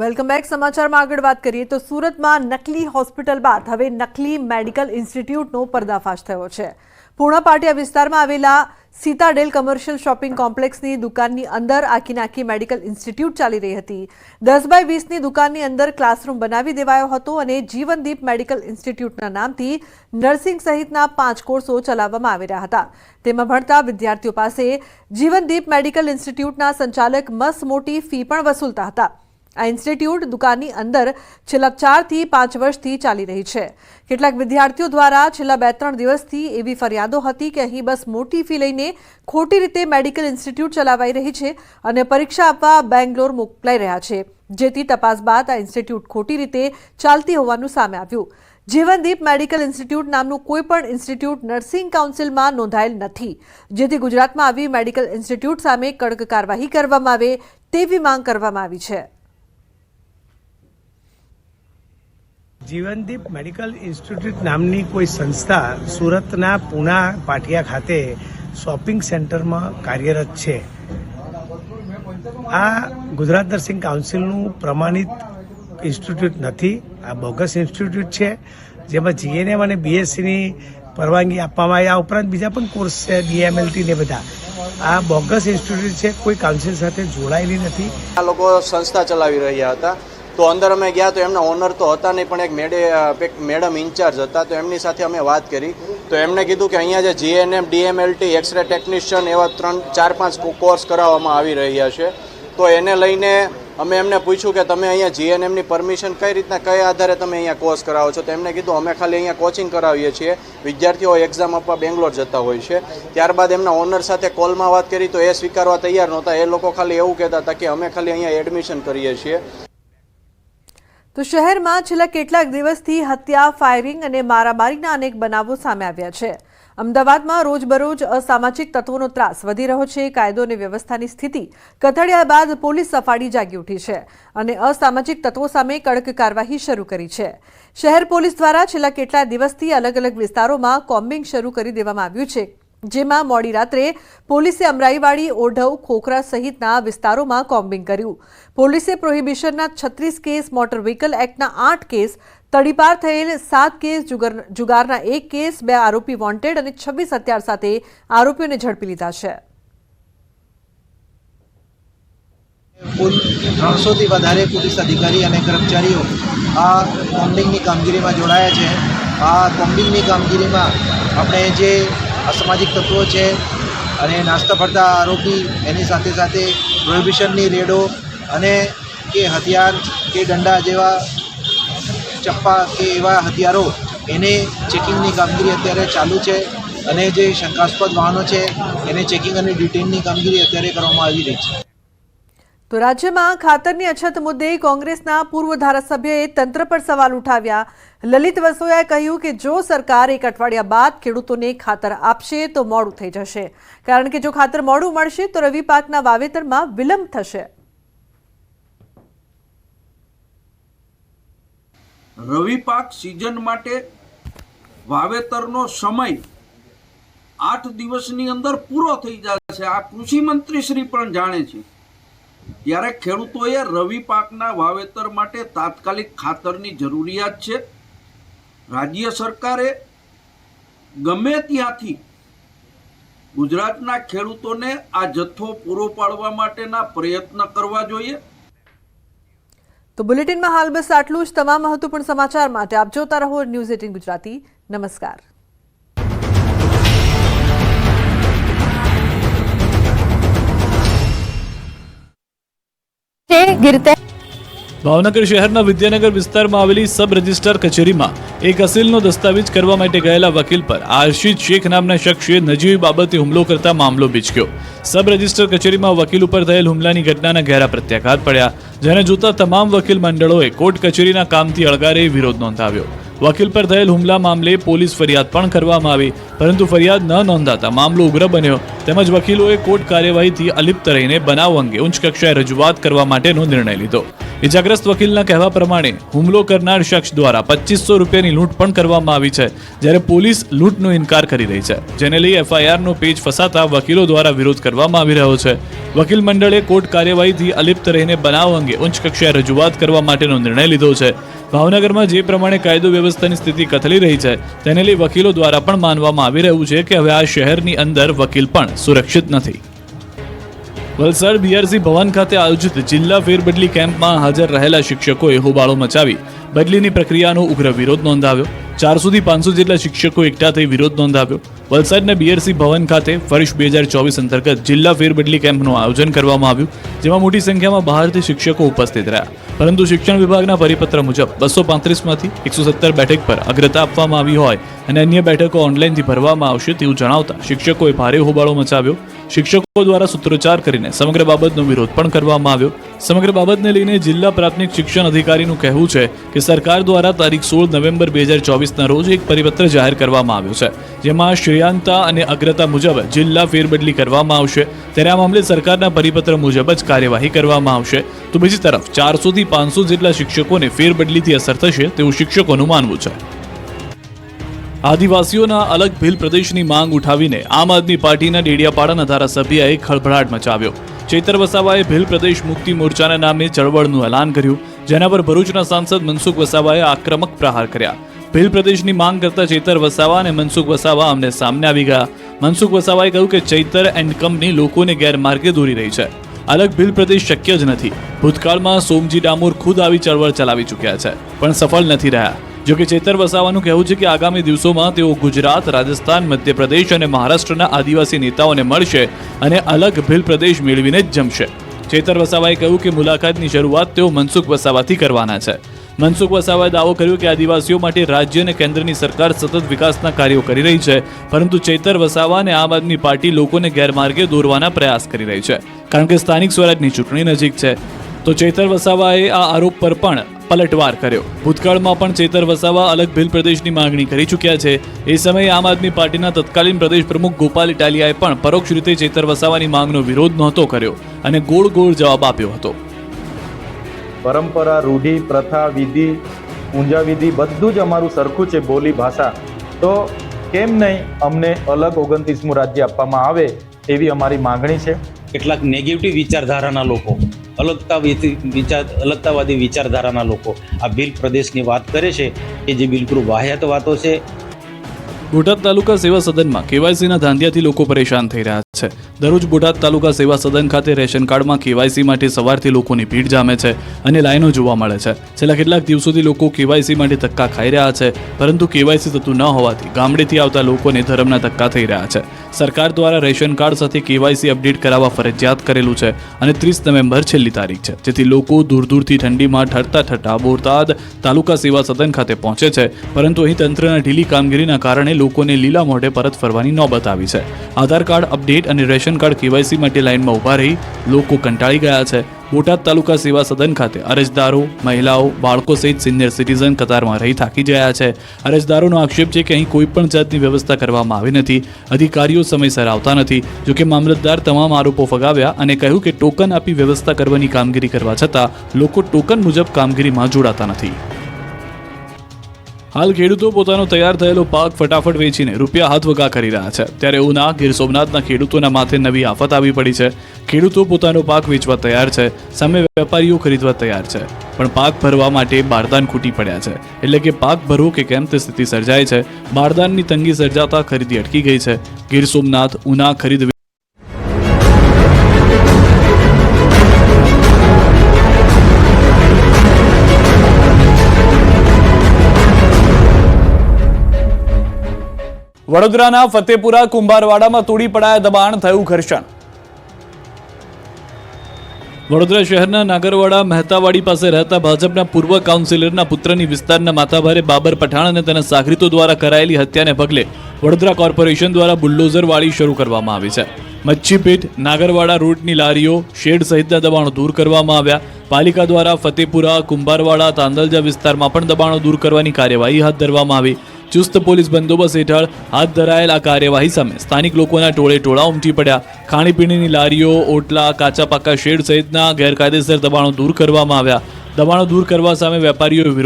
Welcome back. સમાચારમાં આગળ વાત કરીએ તો સુરતમાં નકલી હોસ્પિટલ બાદ હવે નકલી મેડિકલ ઇન્સ્ટિટ્યૂટનો પર્દાફાશ થયો છે. પૂર્ણા પાટિયા વિસ્તારમાં આવેલા સીતાડેલ કમર્શિયલ શોપિંગ કોમ્પ્લેક્સની દુકાનની અંદર આખી નાખી મેડિકલ ઇન્સ્ટિટ્યૂટ ચાલી રહી હતી. દસ બાય વીસની દુકાનની અંદર ક્લાસરૂમ બનાવી દેવાયો હતો અને જીવનદીપ મેડિકલ ઇન્સ્ટિટ્યૂટના નામથી નર્સિંગ સહિતના પાંચ કોર્સો ચલાવવામાં આવી રહ્યા હતા. તેમાં ભણતા વિદ્યાર્થીઓ પાસે જીવનદીપ મેડિકલ ઇન્સ્ટિટ્યૂટના સંચાલક મસ મોટી ફી પણ વસૂલતા હતા. આ ઇન્સ્ટિટ્યૂટ દુકાનની અંદર છેલ્લા ચારથી પાંચ વર્ષથી ચાલી રહી છે. કેટલાક વિદ્યાર્થીઓ દ્વારા છેલ્લા બે ત્રણ દિવસથી એવી ફરિયાદો હતી કે અહીં બસ મોટી ફી લઈને ખોટી રીતે મેડિકલ ઇન્સ્ટિટ્યૂટ ચલાવાઈ રહી છે અને પરીક્ષા આપવા બેંગ્લોર મોકલાઈ રહ્યા છે. જેથી તપાસ બાદ આ ઇન્સ્ટિટ્યૂટ ખોટી રીતે ચાલતી હોવાનું સામે આવ્યું. જીવનદીપ મેડિકલ ઇન્સ્ટિટ્યૂટ નામનું કોઈપણ ઇન્સ્ટિટ્યૂટ નર્સિંગ કાઉન્સિલમાં નોંધાયેલ નથી. જેથી ગુજરાતમાં આવી મેડિકલ ઇન્સ્ટિટ્યૂટ સામે કડક કાર્યવાહી કરવામાં આવે તેવી માંગ કરવામાં આવી છે. જીવનદીપ મેડિકલ ઇન્સ્ટિટ્યૂટ નામની કોઈ સંસ્થા સુરતના પૂના પાટિયા ખાતે શોપિંગ સેન્ટરમાં કાર્યરત છે. આ ગુજરાત નર્સિંગ કાઉન્સિલનું પ્રમાણિત ઇન્સ્ટિટ્યૂટ નથી, આ બોગસ ઇન્સ્ટિટ્યૂટ છે. જેમાં જીએનએમ અને બીએસસીની પરવાનગી આપવામાં આવી. આ ઉપરાંત બીજા પણ કોર્સ છે, ડીએમએલટી ને બધા. આ બોગસ ઇન્સ્ટિટ્યૂટ છે, કોઈ કાઉન્સિલ સાથે જોડાયેલી નથી. આ લોકો સંસ્થા ચલાવી રહ્યા હતા. તો અંદર અમે ગયા તો એમના ઓનર તો હતા નહીં, પણ એક મેડે મેડમ ઇન્ચાર્જ હતા, તો એમની સાથે અમે વાત કરી. તો એમણે કીધું કે અહીંયા જે જીએનએમ ડીએમએલટી એક્સરે ટેકનિશિયન એવા ત્રણ, ચાર, પાંચ કોર્સ કરાવવામાં આવી રહ્યા છે. તો એને લઈને અમે એમને પૂછ્યું કે તમે અહીંયા જીએનએમની પરમિશન કઈ રીતના, કયા આધારે તમે અહીંયા કોર્સ કરાવો છો? તો એમને કીધું, અમે ખાલી અહીંયા કોચિંગ કરાવીએ છીએ. વિદ્યાર્થીઓ એક્ઝામ આપવા બેંગ્લોર જતા હોય છે. ત્યારબાદ એમના ઓનર સાથે કોલમાં વાત કરી તો એ સ્વીકારવા તૈયાર નહોતા. એ લોકો ખાલી એવું કહેતા હતા કે અમે ખાલી અહીંયા એડમિશન કરીએ છીએ. તો શહેરમાં છેલ્લા કેટલાક દિવસથી હત્યા ફાયરિંગ અને મારામારીના અનેક બનાવો સામે આવ્યા છે. અમદાવાદમાં રોજબરોજ અસામાજિક તત્વોનો ત્રાસ વધી રહ્યો છે. કાયદો અને વ્યવસ્થાની સ્થિતિ કથળ્યા બાદ પોલીસ સફાળી જાગી ઉઠી છે અને અસામાજિક તત્વો સામે કડક કાર્યવાહી શરૂ કરી છે. શહેર પોલીસ દ્વારા છેલ્લા કેટલાક દિવસથી અલગ અલગ વિસ્તારોમાં કોમ્બિંગ શરૂ કરી દેવામાં આવ્યું છે. જેમાં મોડી રાત્રે પોલીસે અમરાઈવાડી, ઓઢવ, ખોખરા સહિતના વિસ્તારોમાં કોમ્બિંગ કર્યું. પોલીસે પ્રોહિબિશનના છત્રીસ કેસ, મોટર વ્હીકલ એક્ટના આઠ કેસ, તડીપાર થયેલ સાત કેસ, જુગર- જુગારના એક કેસ, બે આરોપી વોન્ટેડ અને છવ્વીસ હત્યાર સાથે આરોપીઓને ઝડપી લીધા છે. કુલ ત્રણસોથી વધારે પોલીસ અધિકારી અને કર્મચારીઓ આ કોમ્બિંગની કામગીરીમાં જોડાયા છે. આ કોમ્બિંગની કામગીરીમાં આપણે જે અસામાજિક તત્વો છે અને નાસ્તા ફરતા આરોપી એની સાથે સાથે પ્રોહિબિશનની રેડો અને કે હથિયાર કે દંડા જેવા ચપ્પા કે એવા હથિયારો એને ચેકિંગની કામગીરી અત્યારે ચાલુ છે અને જે શંકાસ્પદ વાહનો છે એને ચેકિંગ અને ડિટેનની કામગીરી અત્યારે કરવામાં આવી રહી છે. તો રાજ્યમાં ખાતરની અછત મુદ્દે કોંગ્રેસના પૂર્વ ધારાસભ્યએ તંત્ર પર સવાલ ઉઠાવ્યા. લલિત વસોયાએ કહ્યું કે જો સરકાર એક અઠવાડિયા બાદ ખેડૂતોને ખાતર આપશે તો મોડું થઈ જશે. કારણ કે જો ખાતર મોડું મળશે તો રવિ પાકના વાવેતરમાં વિલંબ થશે. રવિ પાક સિઝન માટે વાવેતરનો સમય આઠ દિવસની અંદર પૂરો થઈ જશે. આ કૃષિ મંત્રી શ્રી પણ જાણે છે. ત્યારે ખેડૂતોએ રવિ પાકના વાવેતર માટે તાત્કાલિક ખાતરની જરૂરિયાત છે. રાજ્ય સરકારે ગમે ત્યાંથી ગુજરાતના ખેડૂતોને આ જથ્થો પૂરો પાડવા માટેના પ્રયત્ન કરવા જોઈએ. તો બુલેટિનમાં હાલ બસ આટલું જ. તમામ મહત્વપૂર્ણ સમાચાર માટે આપ જોતા રહો ન્યૂઝ એટીન ગુજરાતી. નમસ્કાર. છે ગીરતે ભાવનગર શહેરના વિદ્યાનગર વિસ્તારમાં આવેલી સબ રજિસ્ટ્રાર કચેરીમાં એક અસીલનો દસ્તાવેજ કરવા માટે ગયેલા વકીલ પર આશિત શેખ નામના શખ્સે નજીવી બાબતે હુમલો કરતા મામલો બીચક્યો. સબ રજિસ્ટર કચેરીમાં વકીલ ઉપર થયેલ હુમલાની ઘટનાના ઘેરા પ્રત્યાઘાત પડ્યા, જેને જોતા તમામ વકીલ મંડળોએ કોર્ટ કચેરીના કામથી અળગારે વિરોધ નોંધાવ્યો. વકીલ પર થયેલ હુમલા મામલે પોલીસ ફરિયાદ પણ કરવામાં આવી. પરંતુ ફરિયાદ ન નોંધાતા મામલો ઉગ્ર બન્યો. તેમજ વકીલોએ કોર્ટ કાર્યવાહીથી અલિપ્ત રહીને બનાવ અંગે ઉચ્ચ કક્ષાએ રજૂઆત કરવા માટેનો નિર્ણય લીધો. ઇજાગ્રસ્ત વકીલના કહેવા પ્રમાણે, હુમલો કરનાર શખ્સ દ્વારા પચીસો રૂપિયાની લૂંટ પણ કરવામાં આવી છે, જ્યારે પોલીસ લૂંટનો ઇનકાર કરી રહી છે. જેને લઈ એફઆઈઆરનો પેજ ફસાતા વકીલો દ્વારા વિરોધ કરવામાં આવી રહ્યો છે. વકીલ મંડળે કોર્ટ કાર્યવાહીથી અલિપ્ત રહીને બનાવ અંગે ઉચ્ચ કક્ષાએ રજૂઆત કરવા માટેનો નિર્ણય લીધો છે. ભાવનગરમાં જે પ્રમાણે કાયદો વ્યવસ્થાની સ્થિતિ કથળી રહી છે, તેને લઈ વકીલો દ્વારા પણ માનવામાં આવી રહ્યું છે કે હવે આ શહેરની અંદર વકીલ પણ સુરક્ષિત નથી. વલસાડ બીઆરસી ભવન ખાતે આયોજિત જિલ્લા ફેરબદલી કેમ્પમાં હાજર રહેલા શિક્ષકોએ હોબાળો મચાવી બદલીની પ્રક્રિયાનો ઉગ્ર વિરોધ નોંધાવ્યો. ચારસોથી પાંચસો જેટલા શિક્ષકો એકઠા થઈ વિરોધ નોંધાવ્યો. વલસાડના બીઆરસી ભવન ખાતે વર્ષ બે હજાર ચોવીસ અંતર્ગત જિલ્લા ફેરબદલી કેમ્પનું આયોજન કરવામાં આવ્યું, જેમાં મોટી સંખ્યામાં બહારથી શિક્ષકો ઉપસ્થિત રહ્યા. પરંતુ શિક્ષણ વિભાગના પરિપત્ર મુજબ બસો પાંત્રીસમાંથી એકસો સત્તર બેઠક પર અગ્રતા આપવામાં આવી હોય અને અન્ય બેઠકો ઓનલાઈનથી ભરવામાં આવશે તેવું જણાવતા શિક્ષકોએ ભારે હોબાળો મચાવ્યો. શિક્ષકો દ્વારા સૂત્રોચ્ચાર કરીને સમગ્ર બાબતનો વિરોધ પણ કરવામાં આવ્યો. સમગ્ર બાબતને લઈને જિલ્લા પ્રાથમિક શિક્ષણ અધિકારીનું કહેવું છે કે સરકાર દ્વારા તારીખ સોળ નવેમ્બર બે હજાર ચોવીસના રોજ એક પરિપત્ર જાહેર કરવામાં આવ્યો છે. જેમાં શ્રેયાંતા અને અગ્રતા મુજબ જિલ્લા ફેરબદલી કરવામાં આવશે. ત્યારે આ મામલે સરકારના પરિપત્ર મુજબ જ કાર્યવાહી કરવામાં આવશે. તો બીજી તરફ ચારસોથી પાંચસો જેટલા શિક્ષકોને ફેરબદલીથી અસર થશે તેવું શિક્ષકોનું માનવું છે. આદિવાસીઓના અલગ ભીલ પ્રદેશની માંગ ઉઠાવીને આમ આદમી પાર્ટીના ડેડિયાપાડાના ધારાસભ્યએ ખળભળાટ મચાવ્યો. ચેતર વસાવાએ ભીલ પ્રદેશ મુક્તિ મોરચાના નામે ચળવળનું એલાન કર્યું, જેના પર ભરૂચના સાંસદ મનસુખ વસાવાએ આક્રમક પ્રહાર કર્યા. ભીલ પ્રદેશની માંગ કરતા ચૈતર વસાવા અને મનસુખ વસાવા અમને સામને આવી ગયા. મનસુખ વસાવાએ કહ્યું કે ચૈતર એન્ડ કંપની લોકોને ગેરમાર્ગે દોરી રહી છે. અલગ ભીલ પ્રદેશ શક્ય જ નથી. ભૂતકાળમાં સોમજી ડામોર ખુદ આવી ચળવળ ચલાવી ચૂક્યા છે, પણ સફળ નથી રહ્યા. જો કે ચેતર વસાવાનું કહેવું છે કે આગામી દિવસોમાં તેઓ ગુજરાત, રાજસ્થાન, મધ્યપ્રદેશ અને મહારાષ્ટ્રના આદિવાસી નેતાઓને મળશે અને અલગ ભીલ પ્રદેશ મેળવીને જ જમશે. ચેતર વસાવાએ કહ્યું કે મુલાકાતની શરૂઆત તેઓ મનસુખ વસાવાથી કરવાના છે. મનસુખ વસાવાએ દાવો કર્યો કે આદિવાસીઓ માટે રાજ્ય અને કેન્દ્રની સરકાર સતત વિકાસના કાર્યો કરી રહી છે, પરંતુ ચૈતર વસાવા અને આમ આદમી પાર્ટી લોકોને ગેરમાર્ગે દોરવાના પ્રયાસ કરી રહી છે, કારણ કે સ્થાનિક સ્વરાજની ચૂંટણી નજીક છે. તો ચૈતર વસાવાએ આ આરોપ પર પણ પલટવાર કર્યો. ભૂતકાળમાં પણ ચેતર વસાવા અલગ ભીલ પ્રદેશની માંગણી કરી ચૂક્યા છે. એ સમયે આમ આદમી પાર્ટીના તત્કાલીન પ્રદેશ પ્રમુખ ગોપાલ ઇટાલિયાએ પણ પરોક્ષ રીતે ચેતર વસાવાની માંગનો વિરોધ નહોતો કર્યો અને ગોળ ગોળ જવાબ આપ્યો હતો. પરંપરા, રૂઢિ, પ્રથા, વિધિ, પૂંજાવિધિ બધું જ અમારું સરખું છે બોલી ભાષા. તો કેમ નહીં અમને અલગ ઓગણત્રીસમું રાજ્ય આપવામાં આવે એવી અમારી માંગણી છે? કેટલાક નેગેટિવ વિચારધારાના લોકો, અલગતા વિચાર, અલગતાવાદી વિચારધારાના લોકો આ ભીલ પ્રદેશની વાત કરે છે કે જે બિલકુલ વાહિયાત વાતો છે બોટાદ તાલુકા સેવા સદનમાં કેવાયસીના ધાંધિયાથી લોકો પરેશાન થઈ રહ્યા છે. દરરોજ બોટાદ તાલુકા સેવા સદન ખાતે રેશન કાર્ડમાં કેવાયસી માટે સવારથી લોકોની ભીડ જામે છે અને લાઈનો જોવા મળે છે. છેલ્લા કેટલાક દિવસોથી લોકો કેવાયસી માટે ધક્કા ખાઈ રહ્યા છે, પરંતુ કેવાયસી થતું ન હોવાથી ગામડેથી આવતા લોકોને ધરમના ધક્કા થઈ રહ્યા છે. સરકાર દ્વારા રેશન કાર્ડ સાથે કેવાયસી અપડેટ કરાવવા ફરજિયાત કરેલું છે અને ત્રીસ નવેમ્બર છેલ્લી તારીખ છે, જેથી લોકો દૂર દૂરથી ઠંડીમાં ઠરતા ઠરતા બોટાદ તાલુકા સેવા સદન ખાતે પહોંચે છે. પરંતુ અહીં તંત્રના ઢીલી કામગીરીના કારણે લોકોને લીલા મોઢે પરત ફરવાની નોબત આવી છે. આધાર કાર્ડ અપડેટ અને રેશન કાર્ડ કેવાયસી માટે લાઇનમાં ઊભા રહી લોકો કંટાળી ગયા છે. બોટાદ તાલુકા સેવા સદન ખાતે અરજદારો, મહિલાઓ, બાળકો સહિત સિનિયર સિટીઝન કતારમાં રહી થાકી ગયા છે. અરજદારોનો આક્ષેપ છે કે અહીં કોઈ પણ જાતની વ્યવસ્થા કરવામાં આવી નથી. અધિકારીઓ સમયસર આવતા નથી. જોકે મામલતદાર તમામ આરોપો ફગાવ્યા અને કહ્યું કે ટોકન આપી વ્યવસ્થા કરવાની કામગીરી કરવા છતાં લોકો ટોકન મુજબ કામગીરીમાં જોડાતા નથી. હાલ ખેડૂતો પોતાનો તૈયાર થયેલો પાક ફટાફટ વેચીને રૂપિયા હાથ વગા કરી રહ્યા છે. ત્યારે ઉના ગીર સોમનાથના ખેડૂતોના માથે નવી આફત આવી પડી છે. ખેડૂતો પોતાનો પાક વેચવા તૈયાર છે. સામે વેપારીઓ ખરીદવા તૈયાર છે. પણ પાક ભરવા માટે બારદાન ખૂટી પડ્યા છે. એટલે કે પાક ભરવો કે કેમ તે સ્થિતિ સર્જાય છે. બારદાનની તંગી સર્જાતા ખરીદી અટકી ગઈ છે. ગીર સોમનાથ ઉના ખરીદ વડોદરાના ફતેપુરા, કુંભારવાડામાં તોડી પડાયા દબાણ, થયું ઘર્ષણ. વડોદરા શહેરના નાગરવાડા, મહેતાવાડી પાસે રહેતા ભાજપના પૂર્વ કાઉન્સિલરના પુત્રની વિસ્તારના માથાભારે બાબર પઠાણ અને તેના સાગરીતો દ્વારા કરાયેલી હત્યાને પગલે વડોદરા કોર્પોરેશન દ્વારા બુલ્ડોઝર વાળી શરૂ કરવામાં આવી છે. મચ્છીપીઠ નાગરવાડા રૂટની લારીઓ, શેડ સહિતના દબાણો દૂર કરવામાં આવ્યા. પાલિકા દ્વારા ફતેપુરા, કુંભારવાડા, તાંદલજા વિસ્તારમાં પણ દબાણો દૂર કરવાની કાર્યવાહી હાથ ધરવામાં આવી. ચુસ્ત પોલીસ બંદોબસ્ત હેઠળ હાથ ધરાયેલ આ કાર્યવાહી સામે સ્થાનિક લોકોના ટોળે ટોળા ઉમટી પડ્યા. ખાણીપીણીની લારીઓ, ઓટલા કાચા પાકા શેડ સહિતના ગેરકાયદેસર દબાણો દૂર કરવામાં આવ્યા. દબાણો દૂર કરવા સામે વેપારીઓએ વિરોધ